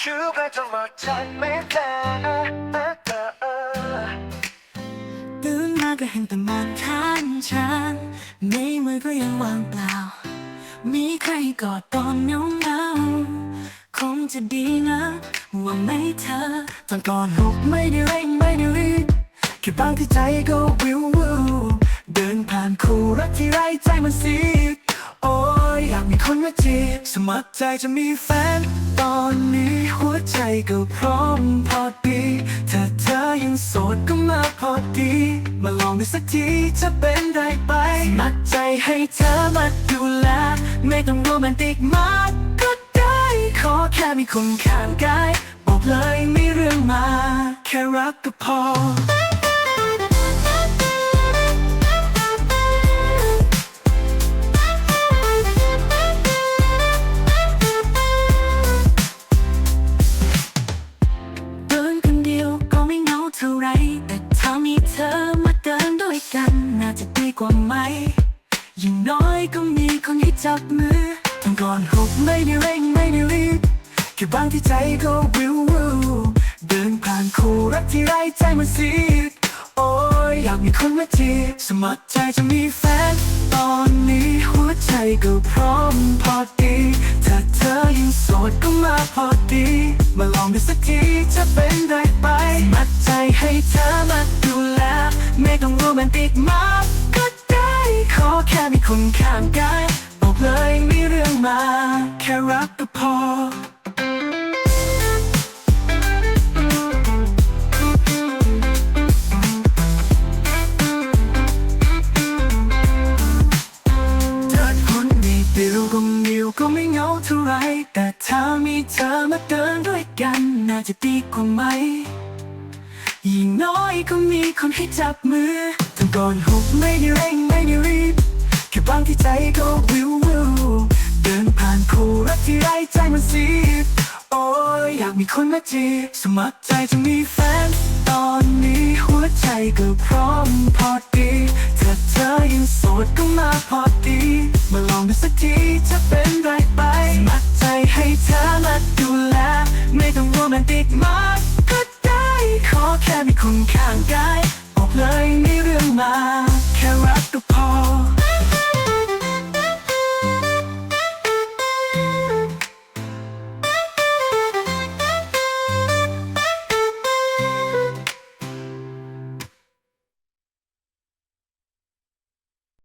อยู่ไปตลอดใจไม่ได้ตื่นมาก็เห็นแต่มองข้างฉันในมือก็ยังว่างเปล่า มีใครกอดตอนเหงาเงาๆคงจะดีนะ ว่าไม่เธอ ตอนก่อนหุบไม่ได้เร่งไม่ได้รีบแค่บางที่ใจก็วิววิวเดินผ่านคู่รักที่ไร้ใจมันซีดโอ้ยอยากมีคนมาจีบสมัครใจจะมีแฟนตอนนี้ หัวใจก็พร้อมพอดี ถ้าเธอยังโสดก็มาพอดี มาลองดูสักทีจะเป็นได้ไปมัดใจให้เธอมาดูแล ไม่ต้องโรแมนติกมากก็ได้ ขอแค่มีคนข้างกาย บอกเลยไม่เรื่องมา แค่รักก็พอ กว่าไหม อย่างน้อยก็มีคนให้จับมือต้องก่อนหุบไม่ได้เร่งไม่ได้รีบแค่บางที่ใจก็วิววิวเดินผ่านคู่รักที่ไร้ใจมันซีดโอ้ยอยากมีคนมาจีบสมัครใจจะมีแฟน ตอนนี้หัวใจก็พร้อมพอดีถ้าเธอยังโสดก็มาพอดี มาลองดูสักทีจะเป็นไรไป มัดใจให้เธอมาดูแล ไม่ต้องโรแมนติกมาก คนข้างกายบอกเลยมีเรื่องมา แค่รักก็พอเธอคนมีเดียวก็มิวก็ไม่เหงาเท่าไร แต่ถ้ามีเธอมาเดินด้วยกัน น่าจะดีกว่าไหม ยิ่งน้อยก็มีคนให้จับมือทั้งก่อนหุบไม่ได้เร่งไม่ได้รีบ บางที่ใจก็วิววิวเดินผ่านคู่รักที่ไรใจมันสีบโอ้ยอยากมีคนมาจีบสมัครใจจะมีแฟน ตอนนี้หัวใจก็พร้อมพอดีถ้าเธอยังโสดก็มาพอดี มาลองดูสักทีจะเป็นไรไปสมัครใจให้เธอมาดูแล ไม่ต้องโรแมนติกมากก็ได้ ขอแค่มีคนข้างกายบอกเลยไม่เรื่องมา แค่รักก็พอ